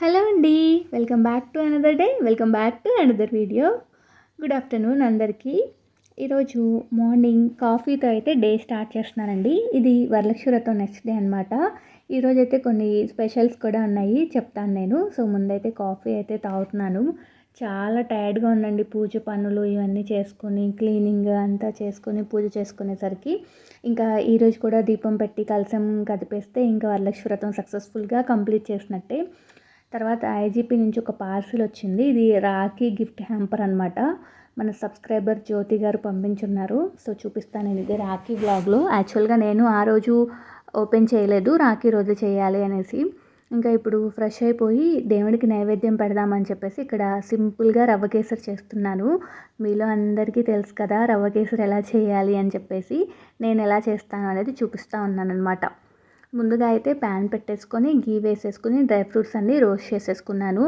Hello అండి welcome back to another day welcome back to another video. Good afternoon అందరికీ. ఈరోజు morning కాఫీతో అయితే day start చేస్తున్నానండి. ఇది వరలక్ష్మీరథం నెక్స్ట్ డే అనమాట ఈరోజు అయితే కొన్ని స్పెషల్స్ కూడా ఉన్నాయి చెప్తాను నేను. సో ముందైతే కాఫీ అయితే తాగుతున్నాను. చాలా టైర్డ్గా ఉందండి పూజ పనులు ఇవన్నీ చేసుకొని క్లీనింగ్ అంతా చేసుకొని పూజ చేసుకునేసరికి. ఇంకా ఈరోజు కూడా దీపం పెట్టి కలసం కదిపేస్తే ఇంకా వరలక్ష్మి వ్రతం సక్సెస్ఫుల్గా కంప్లీట్ చేసినట్టే. తర్వాత ఐజీపీ నుంచి ఒక పార్సిల్ వచ్చింది. ఇది రాఖీ గిఫ్ట్ హ్యాంపర్ అనమాట మన సబ్స్క్రైబర్ జ్యోతి గారు పంపించున్నారు. సో చూపిస్తాను నేను ఇది రాఖీ బ్లాగ్లో యాక్చువల్గా నేను ఆ రోజు ఓపెన్ చేయలేదు. రాఖీ రోజు చేయాలి అనేసి. ఇంకా ఇప్పుడు ఫ్రెష్ అయిపోయి దేవుడికి నైవేద్యం పెడదామని చెప్పేసి ఇక్కడ సింపుల్గా రవ్వ కేసరి చేస్తున్నాను. మీలో అందరికీ తెలుసు కదా రవ్వ కేసరి ఎలా చేయాలి అని చెప్పేసి నేను ఎలా చేస్తాను అనేది చూపిస్తూ ఉన్నాను అనమాట ముందుగా అయితే ప్యాన్ పెట్టేసుకొని గీ వేసేసుకుని డ్రై ఫ్రూట్స్ అన్నీ రోస్ట్ చేసేసుకున్నాను.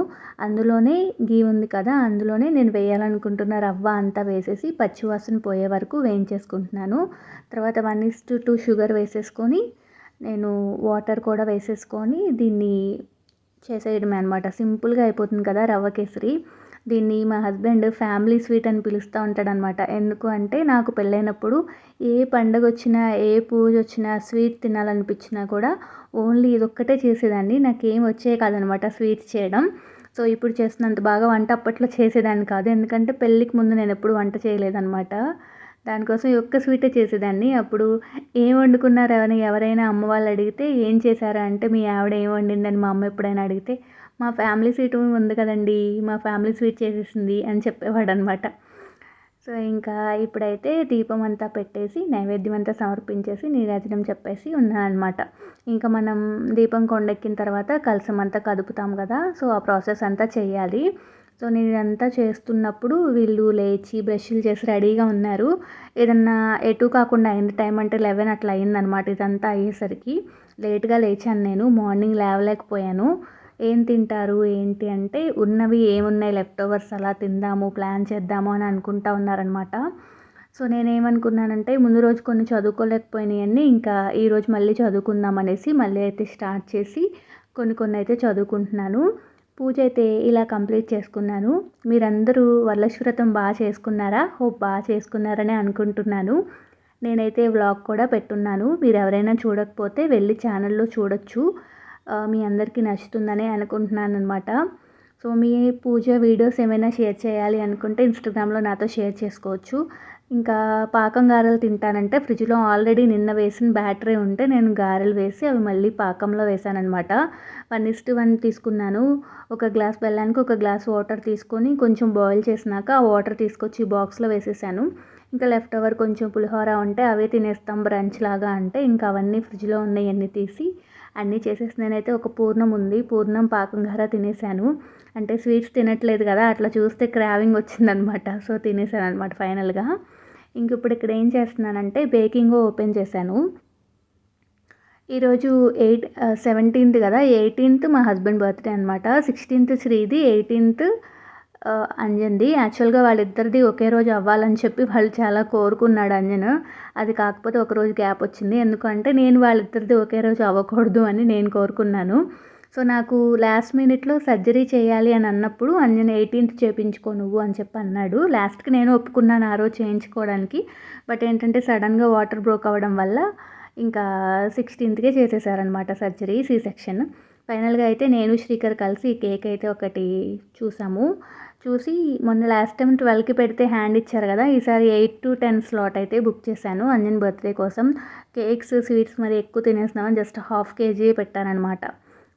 అందులోనే గీ ఉంది కదా అందులోనే నేను వేయాలనుకుంటున్న రవ్వ అంతా వేసేసి పచ్చివాసన పోయే వరకు వేయించేసుకుంటున్నాను. తర్వాత one is to two sugar వేసేసుకొని నేను వాటర్ కూడా వేసేసుకొని దీన్ని చేసేయడమే అనమాట సింపుల్గా అయిపోతుంది కదా రవ్వ కేసరి. దీన్ని మా హస్బెండ్ ఫ్యామిలీ స్వీట్ అని పిలుస్తూ ఉంటాడనమాట ఎందుకు అంటే నాకు పెళ్ళైనప్పుడు ఏ పండగ వచ్చినా ఏ పూజ వచ్చినా స్వీట్ తినాలనిపించినా కూడా ఓన్లీ ఇదొక్కటే చేసేదాన్ని. నాకేం వచ్చే కాదనమాట స్వీట్స్ చేయడం. సో ఇప్పుడు చేస్తున్నంత బాగా వంట అప్పట్లో చేసేదాన్ని కాదు. ఎందుకంటే పెళ్ళికి ముందు నేను ఎప్పుడు వంట చేయలేదనమాట దానికోసం ఒక్క స్వీటే చేసేదాన్ని. అప్పుడు ఏం వండుకున్నారు ఎవరైనా ఎవరైనా అమ్మ వాళ్ళు అడిగితే ఏం చేశారా? అంటే మీ ఆవిడ ఏం వండిందని మా అమ్మ ఎప్పుడైనా అడిగితే మా ఫ్యామిలీ స్వీట్ ఉంది కదండి మా ఫ్యామిలీ స్వీట్ చేసేసింది అని చెప్పేవాడు అనమాట సో ఇంకా ఇప్పుడైతే దీపం అంతా పెట్టేసి నైవేద్యం అంతా సమర్పించేసి నీరాజనం చెప్పేసి ఉన్నానమాట ఇంకా మనం దీపం కొండెక్కిన తర్వాత కలసం అంతా కదుపుతాం కదా సో ఆ ప్రాసెస్ అంతా చేయాలి. సో నేను ఇదంతా చేస్తున్నప్పుడు వీళ్ళు లేచి బ్రష్లు చేసి రెడీగా ఉన్నారు. ఏదన్నా ఎటు కాకుండా అయింది టైం అంటే లెవెన్ అట్లా అయిందనమాట ఇదంతా అయ్యేసరికి. లేట్గా లేచాను నేను మార్నింగ్ లేవలేకపోయాను. ఏం తింటారు ఏంటి అంటే ఉన్నవి ఏమున్నాయి లెఫ్ట్ ఓవర్స్ అలా తిందాము ప్లాన్ చేద్దాము అని అనుకుంటా ఉన్నారనమాట సో నేనేమనుకున్నానంటే ముందు రోజు కొన్ని చదువుకోలేకపోయినాయన్నీ ఇంకా ఈరోజు మళ్ళీ చదువుకుందాం అనేసి మళ్ళీ అయితే స్టార్ట్ చేసి కొన్ని కొన్ని అయితే చదువుకుంటున్నాను. పూజ అయితే ఇలా కంప్లీట్ చేసుకున్నాను. మీరందరూ వరలక్ష్వ్రతం బాగా చేసుకున్నారా? హోప్ బాగా చేసుకున్నారని అనుకుంటున్నాను. నేనైతే వ్లాగ్ కూడా పెట్టున్నాను. మీరు ఎవరైనా చూడకపోతే వెళ్ళి ఛానల్లో చూడొచ్చు. మీ అందరికీ నచ్చుతుందని అనుకుంటున్నాను అనమాట సో మీ పూజ వీడియోస్ ఏమైనా షేర్ చేయాలి అనుకుంటే ఇన్స్టాగ్రామ్లో నాతో షేర్ చేసుకోవచ్చు. ఇంకా పాకం గారెలు తింటానంటే ఫ్రిడ్జ్లో ఆల్రెడీ నిన్న వేసిన బ్యాటరీ ఉంటే నేను గారెలు వేసి అవి మళ్ళీ పాకంలో వేసానమాట వన్ ఇస్ట్ వన్ తీసుకున్నాను. ఒక గ్లాస్ బెల్లానికి ఒక గ్లాస్ వాటర్ తీసుకొని కొంచెం బాయిల్ చేసినాక ఆ వాటర్ తీసుకొచ్చి బాక్స్లో వేసేసాను. ఇంకా లెఫ్ట్ ఓవర్ కొంచెం పులిహోర ఉంటే అవే తినేస్తాం బ్రంచ్ లాగా అంటే ఇంకా అవన్నీ ఫ్రిడ్జ్లో ఉన్నాయన్నీ తీసి అన్నీ చేసేసి నేనైతే ఒక పూర్ణం ఉంది. పూర్ణం పాకం గార తినేసాను. అంటే స్వీట్స్ తినట్లేదు కదా అట్లా చూస్తే క్రావింగ్ వచ్చిందనమాట. సో తినేసాను అనమాట ఫైనల్గా. ఇంక ఇప్పుడు ఇక్కడ ఏం చేస్తున్నానంటే బేకింగ్ ఓపెన్ చేశాను. ఈరోజు ఎయిట్ సెవెంటీన్త్ కదా ఎయిటీన్త్ మా హస్బెండ్ బర్త్డే అనమాట. సిక్స్టీన్త్ శ్రీది ఎయిటీన్త్ అంజన్ది. యాక్చువల్గా వాళ్ళిద్దరిది ఒకే రోజు అవ్వాలని చెప్పి వాళ్ళు చాలా కోరుకున్నాడు అంజన్. అది కాకపోతే ఒక రోజు గ్యాప్ వచ్చింది. ఎందుకంటే నేను వాళ్ళిద్దరిది ఒకే రోజు అవ్వకూడదు అని నేను కోరుకున్నాను. సో నాకు లాస్ట్ మినిట్లో సర్జరీ చేయాలి అని అన్నప్పుడు అంజన్ ఎయిటీన్త్ చేయించుకో నువ్వు అని చెప్పి అన్నాడు. లాస్ట్కి నేను ఒప్పుకున్నాను ఆ రోజు చేయించుకోవడానికి. బట్ ఏంటంటే సడన్గా వాటర్ బ్రోక్ అవ్వడం వల్ల ఇంకా సిక్స్టీన్త్కే చేసేసారనమాట సర్జరీ సీ సెక్షన్. ఫైనల్గా అయితే నేను శ్రీకర్ కలిసి కేక్ అయితే ఒకటి చూసాము. చూసి మొన్న లాస్ట్ టైం ట్వెల్వ్కి పెడితే హ్యాండ్ ఇచ్చారు కదా ఈసారి ఎయిట్ టు టెన్ స్లాట్ అయితే బుక్ చేశాను. అంజన్ బర్త్డే కోసం కేక్స్ స్వీట్స్ మరి ఎక్కువ తినేస్తున్నామని జస్ట్ హాఫ్ కేజీ పెట్టానమాట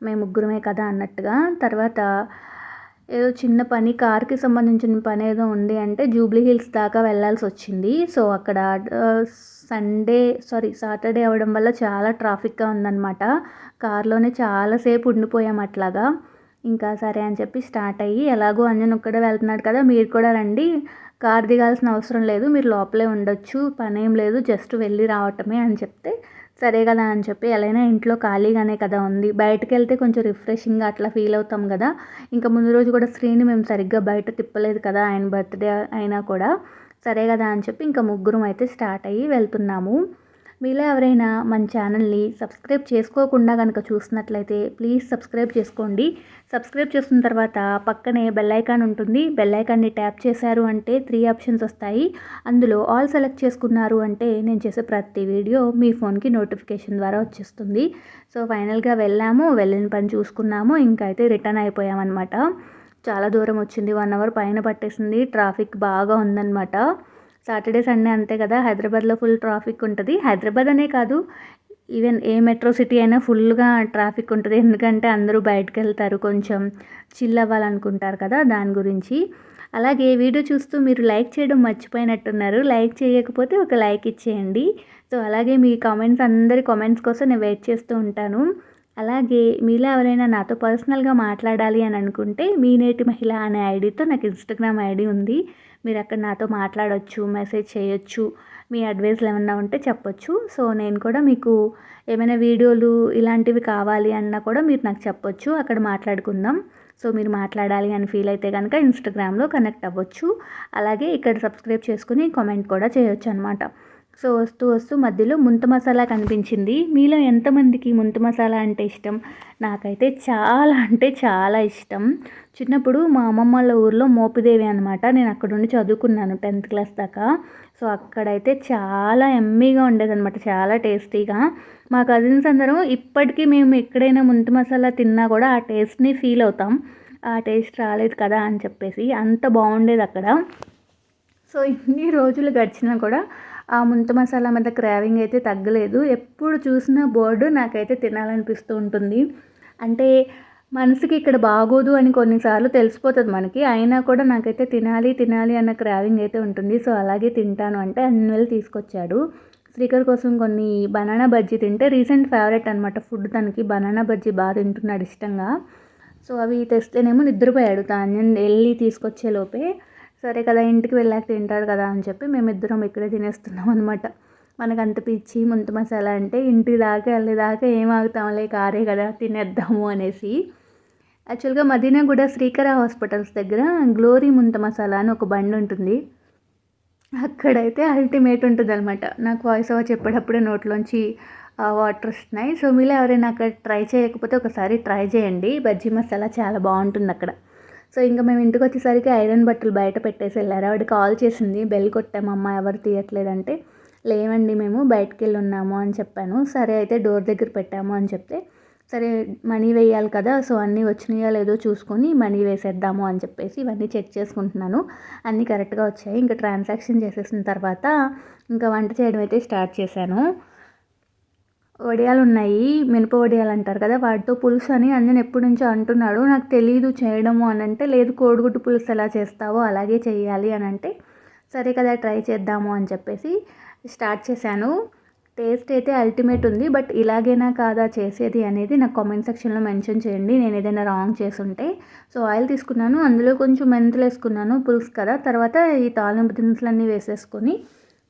మేము ముగ్గురమే కదా అన్నట్టుగా. తర్వాత ఏదో చిన్న పని కార్కి సంబంధించిన పని ఏదో ఉంది అంటే జూబ్లీ హిల్స్ దాకా వెళ్ళాల్సి వచ్చింది. సో అక్కడ సండే సారీ సాటర్డే అవ్వడం వల్ల చాలా ట్రాఫిక్గా ఉందన్నమాట. కార్లోనే చాలాసేపు ఉండిపోయాం అట్లాగా. ఇంకా సరే అని చెప్పి స్టార్ట్ అయ్యి ఎలాగో అంజన్ ఒక్కడే వెళ్తున్నాడు కదా మీరు కూడా రండి. కార్ దిగాల్సిన అవసరం లేదు మీరు లోపలే ఉండొచ్చు పని ఏం లేదు జస్ట్ వెళ్ళి రావటమే అని చెప్తే సరే కదా అని చెప్పి ఎలా ఇంట్లో ఖాళీగానే కదా ఉంది. బయటకు వెళ్తే కొంచెం రిఫ్రెషింగ్గా అట్లా ఫీల్ అవుతాం కదా. ఇంకా ముందు రోజు కూడా స్క్రీన్ మేము సరిగ్గా బయట తిప్పలేదు కదా ఆయన బర్త్డే అయినా కూడా. సరే కదా అని చెప్పి ఇంకా ముగ్గురం అయితే స్టార్ట్ అయ్యి వెళ్తున్నాము. మీలో ఎవరైనా మన ఛానల్ని సబ్స్క్రైబ్ చేసుకోకుండా కనుక చూసినట్లయితే ప్లీజ్ సబ్స్క్రైబ్ చేసుకోండి. సబ్స్క్రైబ్ చేసుకున్న తర్వాత పక్కనే బెల్ ఐకాన్ ఉంటుంది. బెల్ ఐకాన్ని ట్యాప్ చేశారు అంటే త్రీ ఆప్షన్స్ వస్తాయి. అందులో ఆల్ సెలెక్ట్ చేసుకున్నారు అంటే నేను చేసే ప్రతి వీడియో మీ ఫోన్కి నోటిఫికేషన్ ద్వారా వచ్చేస్తుంది. సో ఫైనల్గా వెళ్ళాము. వెళ్ళిన పని చూసుకున్నాము. ఇంకా అయితే రిటర్న్ అయిపోయామన్నమాట. చాలా దూరం వచ్చింది. వన్ అవర్ పైన పట్టేసింది. ట్రాఫిక్ బాగా ఉందన్నమాట. సాటర్డే సండే అంతే కదా. హైదరాబాద్లో ఫుల్ ట్రాఫిక్ ఉంటుంది. హైదరాబాద్ అనే కాదు ఈవెన్ ఏ మెట్రో సిటీ అయినా ఫుల్గా ట్రాఫిక్ ఉంటుంది. ఎందుకంటే అందరూ బయటకు వెళ్తారు. కొంచెం చిల్ అవ్వాలనుకుంటారు కదా దాని గురించి. అలాగే వీడియో చూస్తూ మీరు లైక్ చేయడం మర్చిపోయినట్టున్నారు. లైక్ చేయకపోతే ఒక లైక్ ఇచ్చేయండి. సో అలాగే మీ కామెంట్స్ అందరి కామెంట్స్ కోసం నేను వెయిట్ చేస్తూ ఉంటాను. అలాగే మీలో ఎవరైనా నాతో పర్సనల్గా మాట్లాడాలి అని అనుకుంటే మీ నేటి మహిళ అనే ఐడితో నాకు ఇన్స్టాగ్రామ్ ఐడి ఉంది. మీరు అక్కడ నాతో మాట్లాడవచ్చు మెసేజ్ చేయొచ్చు మీ అడ్వైస్లు ఏమన్నా ఉంటే చెప్పొచ్చు. సో నేను కూడా మీకు ఏమైనా వీడియోలు ఇలాంటివి కావాలి అన్నా కూడా మీరు నాకు చెప్పొచ్చు. అక్కడ మాట్లాడుకుందాం. సో మీరు మాట్లాడాలి అని ఫీల్ అయితే కనుక ఇన్స్టాగ్రామ్లో కనెక్ట్ అవ్వచ్చు. అలాగే ఇక్కడ సబ్స్క్రైబ్ చేసుకుని కామెంట్ కూడా చేయొచ్చు అనమాట సో వస్తూ వస్తూ మధ్యలో ముంత మసాలా కనిపించింది. మీలో ఎంతమందికి ముంత మసాలా అంటే ఇష్టం? నాకైతే చాలా అంటే చాలా ఇష్టం. చిన్నప్పుడు మా అమ్మమ్మ వాళ్ళ ఊర్లో మోపిదేవి అనమాట నేను అక్కడ ఉండి చదువుకున్నాను టెన్త్ క్లాస్ దాకా. సో అక్కడైతే చాలా ఎమ్మీగా ఉండేదన్నమాట. చాలా టేస్టీగా. మా కజిన్స్ అందరం ఇప్పటికీ మేము ఎక్కడైనా ముంత మసాలా తిన్నా కూడా ఆ టేస్ట్ని ఫీల్ అవుతాం. ఆ టేస్ట్ రాలేదు కదా అని చెప్పేసి అంత బాగుండేది అక్కడ. సో ఇన్ని రోజులు గడిచినా కూడా ఆ ముంత మసాలా మీద క్రావింగ్ అయితే తగ్గలేదు. ఎప్పుడు చూసినా బోర్డు నాకైతే తినాలనిపిస్తూ ఉంటుంది. అంటే మనసుకి ఇక్కడ బాగోదు అని కొన్నిసార్లు తెలిసిపోతుంది మనకి. అయినా కూడా నాకైతే తినాలి తినాలి అన్న క్రావింగ్ అయితే ఉంటుంది. సో అలాగే తింటాను అంటే అన్నివేళ తీసుకొచ్చాడు. శ్రీకర్ కోసం కొన్ని బనానా బజ్జీ తింటే రీసెంట్ ఫేవరెట్ అనమాట ఫుడ్ తనకి బనానా బజ్జీ బాగా తింటున్నాడు ఇష్టంగా. సో అవి తెస్తేనేమో నిద్రపోయాడు. తాను వెళ్ళి తీసుకొచ్చే లోపే సరే కదా ఇంటికి వెళ్ళాక తింటాడు కదా అని చెప్పి మేమిద్దరం ఇక్కడే తినేస్తున్నాం అనమాట మనకు అంత పిచ్చి ముంత మసాలా అంటే ఇంటి దాకా వెళ్ళేదాకా ఏం ఆగుతాంలే కారే కదా తినేద్దాము అనేసి. యాక్చువల్గా మదీనా కూడా శ్రీకర హాస్పిటల్స్ దగ్గర గ్లోరీ ముంత మసాలా అని ఒక బండి ఉంటుంది. అక్కడైతే అల్టిమేట్ ఉంటుంది అనమాట నాకు వాయిస్ ఓవర్ చెప్పేటప్పుడే నోట్లోంచి వాటర్ వస్తున్నాయి. సో మీలో ఎవరైనా అక్కడ ట్రై చేయకపోతే ఒకసారి ట్రై చేయండి. బజ్జీ మసాలా చాలా బాగుంటుంది అక్కడ. సో ఇంకా మేము ఇంటికి వచ్చేసరికి ఐరన్ బట్టలు బయట పెట్టేసి వెళ్ళారు. ఆవిడ కాల్ చేసింది బెల్ కొట్టామమ్మ ఎవరు తీయట్లేదంటే. లేవండి మేము బయటకు వెళ్ళి ఉన్నాము అని చెప్పాను. సరే అయితే డోర్ దగ్గర పెట్టాము అని చెప్తే సరే మనీ వేయాలి కదా సో అన్నీ వచ్చినాయా లేదో చూసుకొని మనీ వేసేద్దాము అని చెప్పేసి ఇవన్నీ చెక్ చేసుకుంటున్నాను. అన్నీ కరెక్ట్గా వచ్చాయి. ఇంకా ట్రాన్సాక్షన్ చేసేసిన తర్వాత ఇంకా వంట చేయడం అయితే స్టార్ట్ చేశాను. వడియాలు ఉన్నాయి మినప వడియాలు అంటారు కదా వాటితో పులుసు అని అందరం ఎప్పటి నుంచో అంటున్నాడు. నాకు తెలియదు చేయడము అని అంటే లేదు కోడిగుడ్డు పులుసు ఎలా చేస్తావో అలాగే చేయాలి అని అంటే సరే కదా ట్రై చేద్దాము అని చెప్పేసి స్టార్ట్ చేశాను. టేస్ట్ అయితే అల్టిమేట్ ఉంది బట్ ఇలాగైనా కాదా చేసేది అనేది నాకు కామెంట్ సెక్షన్లో మెన్షన్ చేయండి. నేను ఏదైనా రాంగ్ చేసుంటే సో ఆయిల్ తీసుకున్నాను. అందులో కొంచెం మెంతులు వేసుకున్నాను పులుసు కదా. తర్వాత ఈ తాలింపు దినుసులన్నీ వేసేసుకొని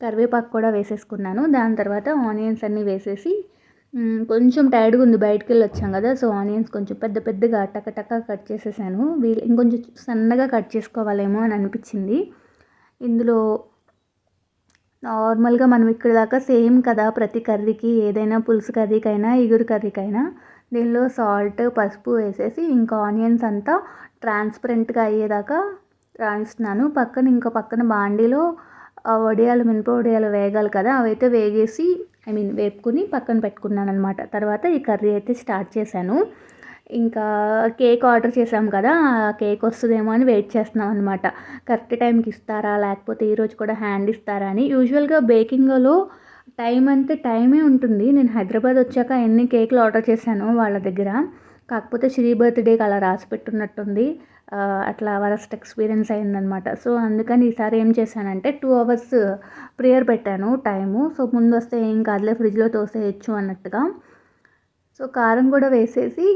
కరివేపాకు కూడా వేసేసుకున్నాను. దాని తర్వాత ఆనియన్స్ అన్నీ వేసేసి కొంచెం టైర్డ్గా ఉంది. బయటకు వెళ్ళి వచ్చాం కదా సో ఆనియన్స్ కొంచెం పెద్ద పెద్దగా టక టక కట్ చేసేసాను. వీళ్ళు ఇంకొంచెం సన్నగా కట్ చేసుకోవాలేమో అని అనిపించింది. ఇందులో నార్మల్గా మనం ఇక్కడ దాకా సేమ్ కదా ప్రతి కర్రీకి ఏదైనా పులుసు కర్రీకైనా ఇగురు కర్రీకైనా. దీనిలో సాల్ట్ పసుపు వేసేసి ఇంకా ఆనియన్స్ అంతా ట్రాన్స్పరెంట్గా అయ్యేదాకా రాణిస్తున్నాను పక్కన ఇంకా పక్కన బాండీలో వడియాలు మినప వడియాలు వేగాలి కదా అవైతే వేగేసి ఐ మీన్ వేపుకుని పక్కన పెట్టుకున్నాను అనమాట తర్వాత ఈ కర్రీ అయితే స్టార్ట్ చేశాను. ఇంకా కేక్ ఆర్డర్ చేసాం కదా కేక్ వస్తుందేమో అని వెయిట్ చేస్తున్నాం అనమాట కరెక్ట్ టైంకి ఇస్తారా లేకపోతే ఈరోజు కూడా హ్యాండ్ ఇస్తారా అని. యూజువల్గా బేకింగ్లో టైం అంటే టైమే ఉంటుంది. నేను హైదరాబాద్ వచ్చాక ఎన్ని కేకులు ఆర్డర్ చేశాను వాళ్ళ దగ్గర. కాకపోతే శ్రీ బర్త్డేకి అలా రాసి పెట్టున్నట్టుంది. అట్లా వరస్ట్ ఎక్స్పీరియన్స్ అయిందనమాట సో అందుకని ఈసారి ఏం చేశానంటే టూ అవర్స్ ప్రేయర్ పెట్టాను టైము. సో ముందు వస్తే ఏం కాదులే ఫ్రిడ్జ్లో తోసేయచ్చు అన్నట్టుగా. సో కారం కూడా వేసేసి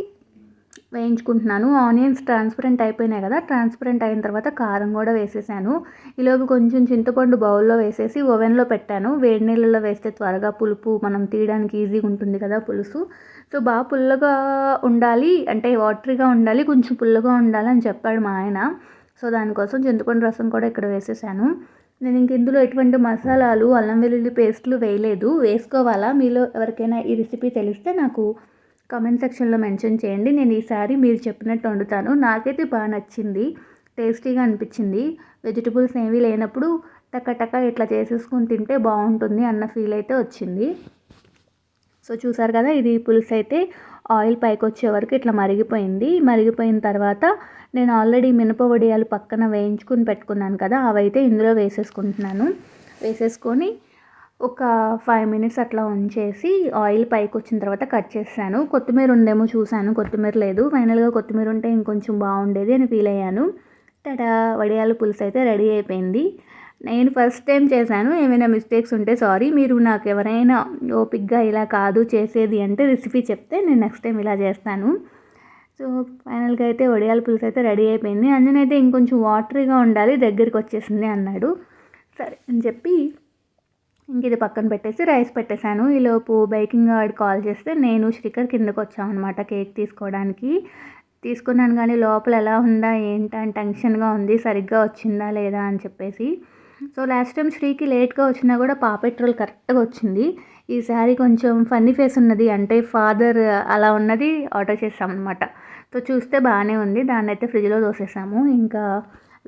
వేయించుకుంటున్నాను. ఆనియన్స్ ట్రాన్స్పరెంట్ అయిపోయినాయి కదా ట్రాన్స్పరెంట్ అయిన తర్వాత కారం కూడా వేసేసాను. ఈలోపు కొంచెం చింతపండు బౌల్లో వేసేసి ఓవెన్లో పెట్టాను. వేడి నీళ్ళలో వేస్తే త్వరగా పులుపు మనం తీయడానికి ఈజీగా ఉంటుంది కదా పులుసు. సో బాగా పుల్లగా ఉండాలి అంటే వాటరీగా ఉండాలి కొంచెం పుల్లగా ఉండాలని చెప్పాడు మా ఆయన. సో దానికోసం చింతపండు రసం కూడా ఇక్కడ వేసేసాను. నేను ఇంక ఇందులో ఎటువంటి మసాలాలు అల్లం వెల్లుల్లి పేస్ట్లు వేయలేదు. వేసుకోవాలా? మీలో ఎవరికైనా ఈ రెసిపీ తెలిస్తే నాకు కామెంట్ సెక్షన్లో మెన్షన్ చేయండి. నేను ఈసారి మీరు చెప్పినట్టు వండుతాను. నాకైతే బాగా నచ్చింది. టేస్టీగా అనిపించింది. వెజిటబుల్స్ ఏమీ లేనప్పుడు టకటక ఇట్లా చేసేసుకుని తింటే బాగుంటుంది అన్న ఫీల్ అయితే వచ్చింది. సో చూసారు కదా ఇది పులుసు అయితే ఆయిల్ పైకి వచ్చే వరకు ఇట్లా మరిగిపోయింది. మరిగిపోయిన తర్వాత నేను ఆల్రెడీ మినప వడియాలు పక్కన వేయించుకుని పెట్టుకున్నాను కదా అవైతే ఇందులో వేసేసుకుంటున్నాను. వేసేసుకొని ఒక ఫైవ్ మినిట్స్ అట్లా ఉంచేసి ఆయిల్ పైకి వచ్చిన తర్వాత కట్ చేశాను. కొత్తిమీర ఉందేమో చూశాను. కొత్తిమీర లేదు. ఫైనల్గా కొత్తిమీర ఉంటే ఇంకొంచెం బాగుండేది అని ఫీల్ అయ్యాను. టడా వడియాల పులుసు అయితే రెడీ అయిపోయింది. నేను ఫస్ట్ టైం చేశాను. ఏమైనా మిస్టేక్స్ ఉంటే సారీ మీరు నాకు ఎవరైనా ఓపిక్గా ఇలా కాదు చేసేది అంటే రెసిపీ చెప్తే నేను నెక్స్ట్ టైం ఇలా చేస్తాను. సో ఫైనల్గా అయితే వడియాల పులుసు అయితే రెడీ అయిపోయింది. అంజనైతే అయితే ఇంకొంచెం వాటరీగా ఉండాలి. దగ్గరికి వచ్చేసింది అన్నాడు. సరే అని చెప్పి ఇంక ఇది పక్కన పెట్టేసి రైస్ పెట్టేశాను. ఈలోపు బేకింగ్ గార్డ్ కాల్ చేస్తే నేను శ్రీకర్ కిందకు వచ్చామన్నమాట కేక్ తీసుకోవడానికి. తీసుకున్నాను కానీ లోపల ఎలా ఉందా ఏంటా అని టెన్షన్గా ఉంది. సరిగ్గా వచ్చిందా లేదా అని చెప్పేసి. సో లాస్ట్ టైం శ్రీకి లేట్గా వచ్చినా కూడా పాపెట్రోల్ కరెక్ట్గా వచ్చింది. ఈసారి కొంచెం ఫన్నీ ఫేస్ ఉన్నది. అంటే ఫాదర్ అలా ఉన్నది ఆర్డర్ చేసామన్నమాట. సో చూస్తే బాగానే ఉంది. దాన్ని అయితే ఫ్రిడ్జ్లో దోసేసాము ఇంకా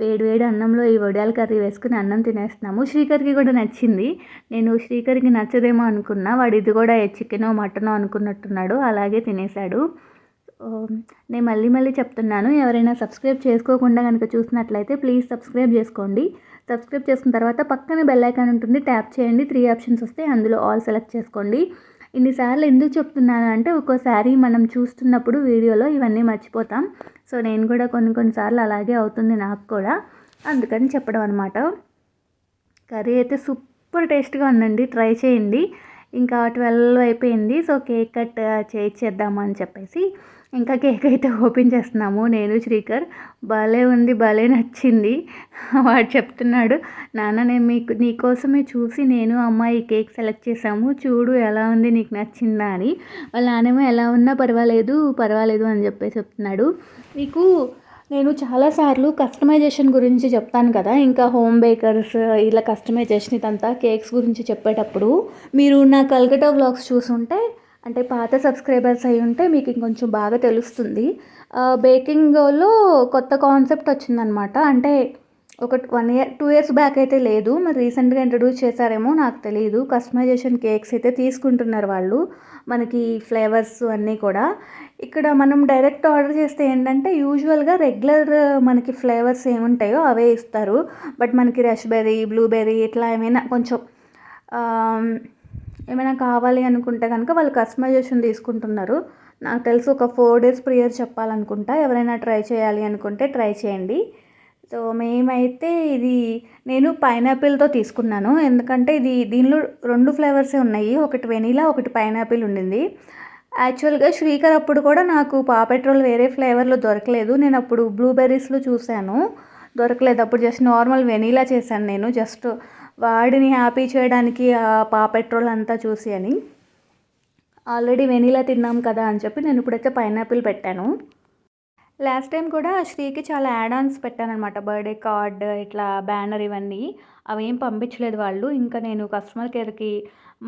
వేడివేడి అన్నంలో ఈ వడియాల కర్రీ వేసుకుని అన్నం తినేస్తున్నాము. శ్రీకర్కి కూడా నచ్చింది. నేను శ్రీకర్కి నచ్చదేమో అనుకున్నా. వాడు ఇది కూడా చికెనో మటనో అనుకున్నట్టున్నాడు. అలాగే తినేశాడు. నేను మళ్ళీ మళ్ళీ చెప్తున్నాను. ఎవరైనా సబ్స్క్రైబ్ చేసుకోకుండా కనుక చూసినట్లయితే ప్లీజ్ సబ్స్క్రైబ్ చేసుకోండి. సబ్స్క్రైబ్ చేసుకున్న తర్వాత పక్కన బెల్ ఐకాన్ ఉంటుంది. ట్యాప్ చేయండి. త్రీ ఆప్షన్స్ వస్తే అందులో ఆల్ సెలెక్ట్ చేసుకోండి. ఇన్నిసార్లు ఎందుకు చెప్తున్నాను అంటే ఒక్కోసారి మనం చూస్తున్నప్పుడు వీడియోలో ఇవన్నీ మర్చిపోతాం. సో నేను కూడా కొన్ని కొన్నిసార్లు అలాగే అవుతుంది నాకు కూడా. అందుకని చెప్పడం అనమాట కర్రీ అయితే సూపర్ టేస్ట్గా ఉందండి. ట్రై చేయండి. ఇంకా ట్వెల్వ్ అయిపోయింది. సో కేక్ కట్ చేయించేద్దాము అని చెప్పేసి. ఇంకా కేక్ అయితే ఓపెన్ చేస్తున్నాము. నేను శ్రీకర్ భలే ఉంది భలే నచ్చింది. వాడు చెప్తున్నాడు నాన్న నేను మీకు నీకోసమే చూసి నేను అమ్మాయి కేక్ సెలెక్ట్ చేసాము చూడు ఎలా ఉంది నీకు నచ్చిందా అని. వాళ్ళ నానేమో ఎలా ఉన్నా పర్వాలేదు పర్వాలేదు అని చెప్పేసి చెప్తున్నాడు. మీకు నేను చాలాసార్లు కస్టమైజేషన్ గురించి చెప్తాను కదా ఇంకా హోమ్ బేకర్స్ ఇలా కస్టమైజేషన్ ఇదంతా కేక్స్ గురించి చెప్పేటప్పుడు మీరు నా కల్కటా బ్లాగ్స్ చూసుంటే అంటే పాత సబ్స్క్రైబర్స్ అయి ఉంటే మీకు ఇంకొంచెం బాగా తెలుస్తుంది. బేకింగ్లో కొత్త కాన్సెప్ట్ వచ్చిందనమాట అంటే ఒక one year two years back అయితే లేదు. మరి రీసెంట్గా ఇంట్రడ్యూస్ చేశారేమో నాకు తెలియదు కస్టమైజేషన్ కేక్స్ అయితే తీసుకుంటున్నారు వాళ్ళు. మనకి ఫ్లేవర్స్ అన్నీ కూడా. ఇక్కడ మనం డైరెక్ట్ ఆర్డర్ చేస్తే ఏంటంటే యూజువల్గా రెగ్యులర్ మనకి ఫ్లేవర్స్ ఏముంటాయో అవే ఇస్తారు. బట్ మనకి రష్బెర్రీ బ్లూబెర్రీ ఇట్లా ఏమైనా కొంచెం ఏమైనా కావాలి అనుకుంటే కనుక వాళ్ళు కస్టమైజేషన్ తీసుకుంటున్నారు. నాకు తెలిసి ఒక ఫోర్ డేస్ ప్రియర్ చెప్పాలనుకుంటా. ఎవరైనా ట్రై చేయాలి అనుకుంటే ట్రై చేయండి. సో మేమైతే ఇది నేను పైనాపిల్తో తీసుకున్నాను. ఎందుకంటే ఇది దీనిలో రెండు ఫ్లేవర్సే ఉన్నాయి. ఒకటి వెనీలా ఒకటి పైనాపిల్ ఉండింది. యాక్చువల్గా శ్రీకర్ అప్పుడు కూడా నాకు పాపెట్రోల్ వేరే ఫ్లేవర్లో దొరకలేదు. నేను అప్పుడు బ్లూబెర్రీస్లో చూశాను. దొరకలేదు. అప్పుడు జస్ట్ నార్మల్ వెనీలా చేశాను నేను. జస్ట్ వాడిని హ్యాపీ చేయడానికి ఆ పా పెట్రోల్ అంతా చూసి అని ఆల్రెడీ వెనీలా తిన్నాం కదా అని చెప్పి నేను ఇప్పుడైతే పైనాపిల్ పెట్టాను. లాస్ట్ టైం కూడా శ్రీకి చాలా యాడ్ ఆన్స్ పెట్టాను అనమాట బర్త్డే కార్డ్ ఇట్లా బ్యానర్ ఇవన్నీ. అవి ఏం పంపించలేదు వాళ్ళు. ఇంకా నేను కస్టమర్ కేర్కి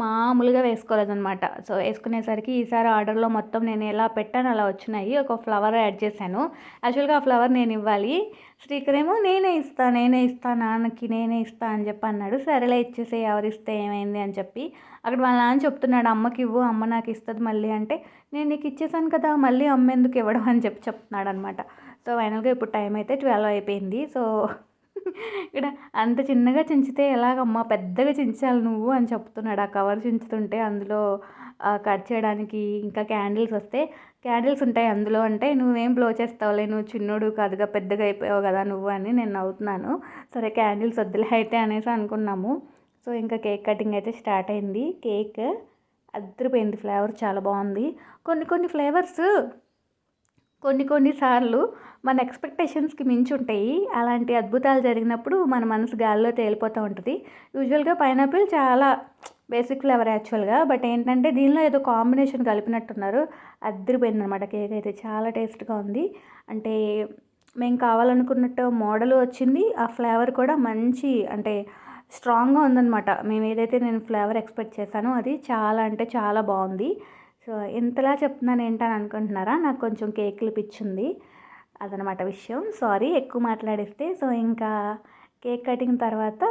మామూలుగా వేసుకోలేదనమాట సో వేసుకునేసరికి ఈసారి ఆర్డర్లో మొత్తం నేను ఎలా పెట్టాను అలా వచ్చినాయి. ఒక ఫ్లవర్ యాడ్ చేశాను. యాక్చువల్గా ఆ ఫ్లవర్ నేను ఇవ్వాలి. శ్రీకర్ ఏమో నేనే ఇస్తాను నేనే ఇస్తా నాన్నకి నేనే ఇస్తా అని చెప్పి అన్నాడు. సరేలే ఇచ్చేసే ఎవరిస్తే ఏమైంది అని చెప్పి. అక్కడ వాళ్ళ నాన్న చెప్తున్నాడు అమ్మకి ఇవ్వు అమ్మ నాకు ఇస్తుంది మళ్ళీ అంటే నేను నీకు ఇచ్చేసాను కదా మళ్ళీ అమ్మ ఎందుకు ఇవ్వడం అని చెప్పి చెప్తున్నాడు అనమాట సో ఫైనల్గా ఇప్పుడు టైం అయితే ట్వెల్వ్ అయిపోయింది. సో ఇక్కడ అంత చిన్నగా చించితే ఎలాగమ్మా? పెద్దగా చించాలి నువ్వు అని చెప్తున్నాడు. ఆ కవర్ చించుతుంటే అందులో కట్ చేయడానికి ఇంకా క్యాండిల్స్ వస్తే క్యాండిల్స్ ఉంటాయి అందులో అంటే నువ్వేం బ్లో చేస్తావులే? నువ్వు చిన్నోడు కాదుగా పెద్దగా అయిపోయావు కదా నువ్వు అని నేను నవ్వుతున్నాను. సరే క్యాండిల్స్ వద్దులే అయితే అనేసి అనుకున్నాము. సో ఇంకా కేక్ కటింగ్ అయితే స్టార్ట్ అయింది. కేక్ అద్దరిపోయింది. ఫ్లేవర్ చాలా బాగుంది. కొన్ని కొన్ని ఫ్లేవర్స్ కొన్ని కొన్నిసార్లు మన ఎక్స్పెక్టేషన్స్కి మించి ఉంటాయి అలాంటి అద్భుతాలు జరిగినప్పుడు మన మనసు గాల్లో తేలిపోతూ ఉంటుంది. యూజువల్గా పైనాపిల్ చాలా బేసిక్ ఫ్లేవర్ యాక్చువల్గా. బట్ ఏంటంటే దీనిలో ఏదో కాంబినేషన్ కలిపినట్టున్నారు. అద్దరిపోయింది అనమాట కేక్ అయితే. చాలా టేస్ట్గా ఉంది. అంటే మేము కావాలనుకున్నట్టు మోడల్ వచ్చింది. ఆ ఫ్లేవర్ కూడా మంచి అంటే స్ట్రాంగ్గా ఉందన్నమాట మేము ఏదైతే నేను ఫ్లేవర్ ఎక్స్పెక్ట్ చేశానో అది చాలా అంటే చాలా బాగుంది. సో ఇంతలా చెప్తున్నాను ఏంటని అనుకుంటున్నారా నాకు కొంచెం కేకులు పిచ్చింది అదనమాట విషయం. సారీ ఎక్కువ మాట్లాడిస్తే. సో ఇంకా కేక్ కటింగ్ తర్వాత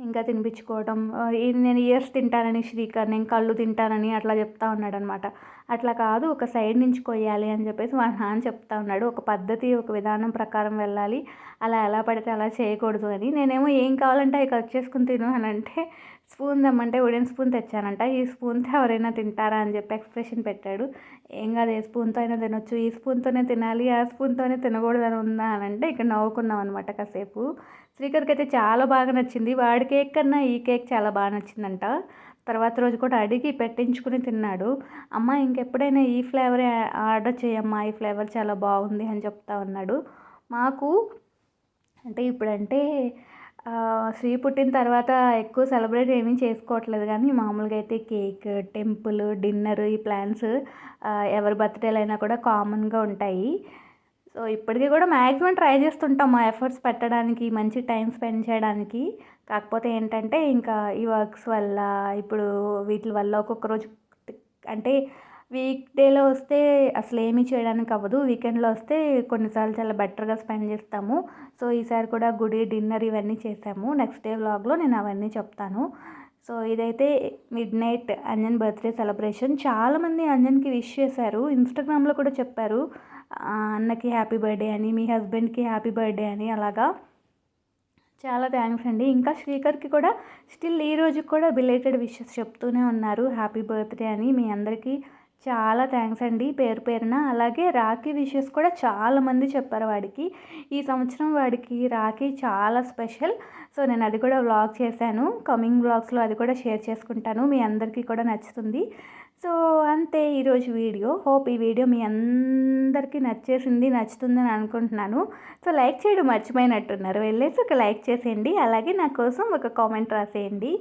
ఇంకా తినిపించుకోవడం నేను ఇయర్స్ తింటానని శ్రీకర్ నేను కళ్ళు తింటానని అట్లా చెప్తా ఉన్నాడు అనమాట అట్లా కాదు ఒక సైడ్ నుంచి కొయ్యాలి అని చెప్పేసి వాళ్ళ నాన్న చెప్తా ఉన్నాడు. ఒక పద్ధతి ఒక విధానం ప్రకారం వెళ్ళాలి. అలా ఎలా పడితే అలా చేయకూడదు అని. నేనేమో ఏం కావాలంటే అవి కట్ చేసుకుని తిను అని అంటే స్పూన్ తెమ్మంటే ఉడెన్ స్పూన్ తెచ్చానంట. ఈ స్పూన్తో ఎవరైనా తింటారా అని చెప్పి ఎక్స్ప్రెషన్ పెట్టాడు. ఏం కాదు ఏ స్పూన్తో అయినా తినొచ్చు. ఈ స్పూన్తోనే తినాలి ఆ స్పూన్తోనే తినకూడదని ఉందా? అని అంటే ఇక్కడ నవ్వుకున్నాం అనమాట కాసేపు. శ్రీకర్కి అయితే చాలా బాగా నచ్చింది. వాడి కేక్ కన్నా ఈ కేక్ చాలా బాగా నచ్చిందంట. తర్వాత రోజు కూడా అడిగి పెట్టించుకుని తిన్నాడు. అమ్మ ఇంకెప్పుడైనా ఈ ఫ్లేవరే ఆర్డర్ చేయమ్మా ఈ ఫ్లేవర్ చాలా బాగుంది అని చెప్తా ఉన్నాడు మాకు అంటే ఇప్పుడంటే శ్రీ పుట్టిన తర్వాత ఎక్కువ సెలబ్రేట్ ఏమీ చేసుకోవట్లేదు. కానీ మామూలుగా అయితే కేక్ టెంపుల్ డిన్నర్ ఈ ప్లాన్స్ ఎవరి బర్త్డేలు అయినా కూడా కామన్గా ఉంటాయి. సో ఇప్పటికీ కూడా మ్యాక్సిమం ట్రై చేస్తుంటాం మా ఎఫర్ట్స్ పెట్టడానికి మంచి టైం స్పెండ్ చేయడానికి. కాకపోతే ఏంటంటే ఇంకా ఈ వర్క్స్ వల్ల ఇప్పుడు వీటి వల్ల ఒక్కొక్క రోజు అంటే వీక్ డేలో వస్తే అసలు ఏమీ చేయడానికి అవ్వదు. వీకెండ్లో వస్తే కొన్నిసార్లు చాలా బెటర్గా స్పెండ్ చేస్తాము. సో ఈసారి కూడా గుడి డిన్నర్ ఇవన్నీ చేసాము. నెక్స్ట్ డే వ్లాగ్లో నేను అవన్నీ చెప్తాను. సో ఇదైతే midnight Anjan birthday celebration. చాలామంది అంజన్కి విష్ చేశారు. ఇన్స్టాగ్రామ్లో కూడా చెప్పారు. అన్నకి హ్యాపీ బర్త్డే అని మీ హస్బెండ్కి హ్యాపీ బర్త్డే అని అలాగా చాలా థ్యాంక్స్ అండి. ఇంకా శ్రీకర్కి కూడా స్టిల్ ఈ రోజుకి కూడా బిలేటెడ్ విషెస్ చెప్తూనే ఉన్నారు హ్యాపీ బర్త్డే అని. మీ అందరికీ చాలా థ్యాంక్స్ అండి పేరు పేరున. అలాగే రాఖీ విషెస్ కూడా చాలామంది చెప్పారు వాడికి. ఈ సంవత్సరం వాడికి రాఖీ చాలా స్పెషల్. సో నేను అది కూడా వ్లాగ్ చేశాను. కమింగ్ వ్లాగ్స్లో అది కూడా షేర్ చేసుకుంటాను. మీ అందరికీ కూడా నచ్చుతుంది. సో అంతే ఈరోజు వీడియో. హోప్ ఈ వీడియో మీ అందరికీ నచ్చేసింది నచ్చుతుందని అనుకుంటున్నాను. సో లైక్ చేయడం మర్చిపోయినట్టున్నారు. వెళ్ళేసి ఒక లైక్ చేసేయండి. అలాగే నా కోసం ఒక కామెంట్ రాసేయండి.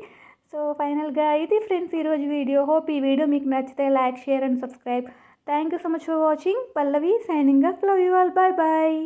సో ఫైనల్గా ఇది ఫ్రెండ్స్ ఈరోజు వీడియో. హోప్ ఈ వీడియో మీకు నచ్చితే like share and subscribe. Thank you so much for watching. Pallavi signing off. Love you all. Bye bye.